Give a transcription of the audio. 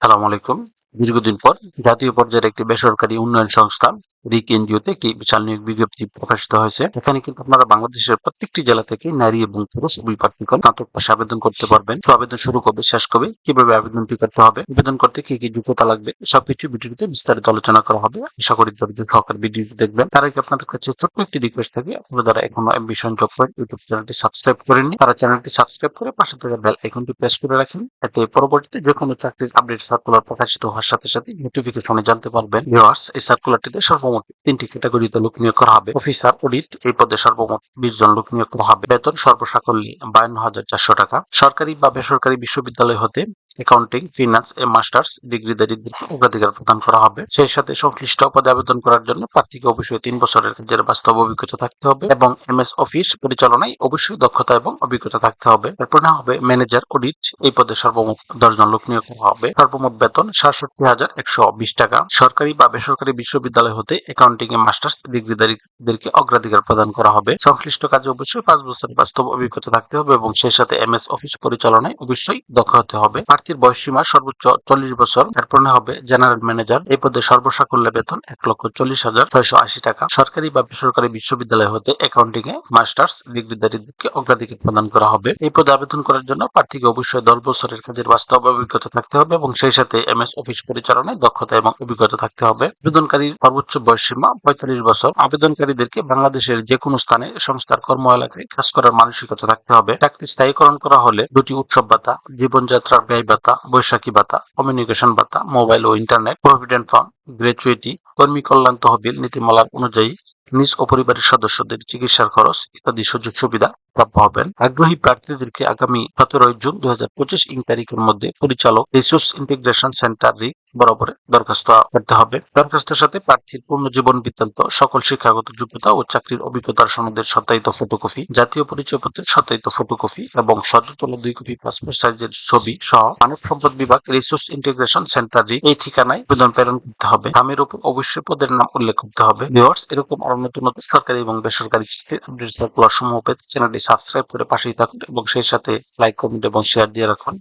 সালাম আলাইকুম। দীর্ঘদিন পর জাতীয় পর্যায়ের একটি বেসরকারি উন্নয়ন সংস্থা, রিক এনজিওতে একটি বিশাল নিয়োগ বিজ্ঞপ্তি প্রকাশিত হয়েছে। এখানে কিন্তু আপনারা বাংলাদেশের প্রত্যেকটি জেলা থেকে নারী এবং পুরুষ উভয় প্রার্থীগণ স্নাতক পাশে আবেদন করতে পারবেন। তো আবেদন শুরু কবে শেষ কবে কীভাবে আবেদনটি করতে হবে, আবেদন করতে কি কি যোগ্যতা লাগবে, সবকিছু ভিডিওতে বিস্তারিত আলোচনা করা হবে। আশা করি ধৈর্য সহকারে ভিডিওটি দেখবেন। তার আগে আপনাদের কাছে ছোট্ট একটি রিকোয়েস্ট থাকে, আপনারা যারা এখনও এমবিশন জব করেন ইউটিউব চ্যানেলটি সাবস্ক্রাইব করেননি, তারা চ্যানেলটি সাবস্ক্রাইব করে পাশে থাকা বেল আইকনটি প্রেস করে রাখেন, এতে পরবর্তীতে যে কোনো চাকরির আপডেট সার্কুলার প্রকাশিত হওয়ার সাথে সাথে নোটিফিকেশনে জানতে পারবেন ভিউয়ার্স এই সার্কুলারটিতে সর্বমোট তিনটি ক্যাটাগরিতে লোক নিয়োগ করা হবে। অফিসার অডিট এই পদে সর্বমোট বিশ জন লোক নিয়োগ করা হবে। বেতন সর্বসাকল্যে বায়ান্ন হাজার চারশো টাকা। সরকারি বা বেসরকারি বিশ্ববিদ্যালয় হতে অ্যাকাউন্টিং ফিনান্স এ মাস্টার্স ডিগ্রিধারীদেরকে অগ্রাধিকার প্রদান করা হবে। সেই সাথে সংশ্লিষ্ট পদে আবেদন করার জন্য প্রার্থীকে অবশ্যই তিন বছরের কাজের বাস্তব অভিজ্ঞতা থাকতে হবে এবং এমএস অফিস পরিচালনায় অবশ্যই দক্ষতা এবং অভিজ্ঞতা থাকতে হবে। এরপর না হবে ম্যানেজার অডিট। এই পদে সর্বমোট দশ জন লোক নিয়োগ করা হবে। সর্বমোট বেতন সাতষট্টি হাজার একশো বিশ টাকা। সরকারি বা বেসরকারি বিশ্ববিদ্যালয় হতে অ্যাকাউন্টিং এ মাস্টার্স ডিগ্রিধারীদেরকে অগ্রাধিকার প্রদান করা হবে। সংশ্লিষ্ট কাজে অবশ্যই পাঁচ বছরের বাস্তব অভিজ্ঞতা থাকতে হবে এবং সেই সাথে এমএস অফিস পরিচালনায় অবশ্যই দক্ষ হতে হবে। প্রার্থীর বয়স সীমা সর্বোচ্চ চল্লিশ বছর। এরপর হবে জেনারেল ম্যানেজার। এই পদে সর্বসাকুল্য বেতন এক লক্ষ চল্লিশ হাজার ছয়শো আশি টাকা। সরকারি বা বেসরকারি বিশ্ববিদ্যালয় হতে অ্যাকাউন্টিং এ মাস্টার্স ডিগ্রিধারীদেরকে অগ্রাধিকার প্রদান করা হবে। এই পদে আবেদন করার জন্য প্রার্থীকে অবশ্যই দশ বছরের কাজের বাস্তব অভিজ্ঞতা থাকতে হবে এবং সেই সাথে এম এস অফিস পরিচালনায় দক্ষতা এবং অভিজ্ঞতা থাকতে হবে। আবেদনকারীর সর্বোচ্চ বয়স সীমা পঁয়তাল্লিশ বছর। আবেদনকারীদেরকে বাংলাদেশের যে কোনো স্থানে সংস্থার কর্ম এলাকায় কাজ করার মানসিকতা থাকতে হবে। চাকরি স্থায়ীকরণ করা হলে দুটি উৎসব ভাতা, জীবনযাত্রার ব্যয় ভাতা, বৈশাখী ভাতা কমিউনিকেশন ভাতা মোবাইল ও ইন্টারনেট প্রভিডেন্ট ফান্ড গ্র্যাচুইটি কর্মী কল্যাণ তহবিল নীতিমালার অনুযায়ী নিজ ও পরিবারের সদস্যদের চিকিৎসার খরচ ইত্যাদি সুযোগ সুবিধা প্রাপ্য হবেন। আগ্রহী প্রার্থীদেরকে আগামী সতেরোই জুন দুই হাজার পঁচিশ ইং তারিখের মধ্যে পরিচালক রিসোর্স ইন্টিগ্রেশন সেন্টার রিক বরাবরে দরখাস্ত করতে হবে। দরখাস্তের সাথে প্রার্থীর পূর্ণ জীবন বৃত্তান্ত, সকল শিক্ষাগত যোগ্যতা ও চাকরির অভিজ্ঞতার সনদের সত্যায়িত ফটোকপি, জাতীয় পরিচয়পত্রের সত্যায়িত ফটোকপি এবং সচতল দুই কপি পাসপোর্ট সাইজের ছবি সহ মানব সম্পদ বিভাগ রিসোর্স ইন্টিগ্রেশন সেন্টার এই ঠিকানায় আবেদন প্রেরণ করতে হবে। নামের উপর অবশ্যই পদের নাম উল্লেখ করতে হবে। এরকম আরও নতুন নতুন সরকারি এবং বেসরকারি আপডেট সার্কুলার সমূহ পেতে চ্যানেলটি সাবস্ক্রাইব করে পাশেই থাকুন এবং সেই সাথে লাইক কমেন্ট এবং শেয়ার দিয়ে রাখুন।